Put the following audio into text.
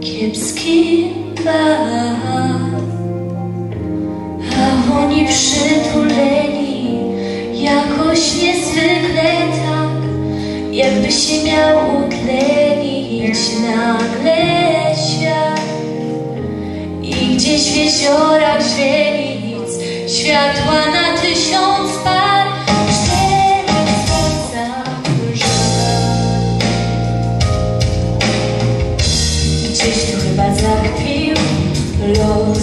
kiepski baw. A oni przytuleni jakoś niezwykle tak, jakby się miał utlenić nagle świat. I gdzieś w jeziorach źrenic światła na tysiąc Gdzieś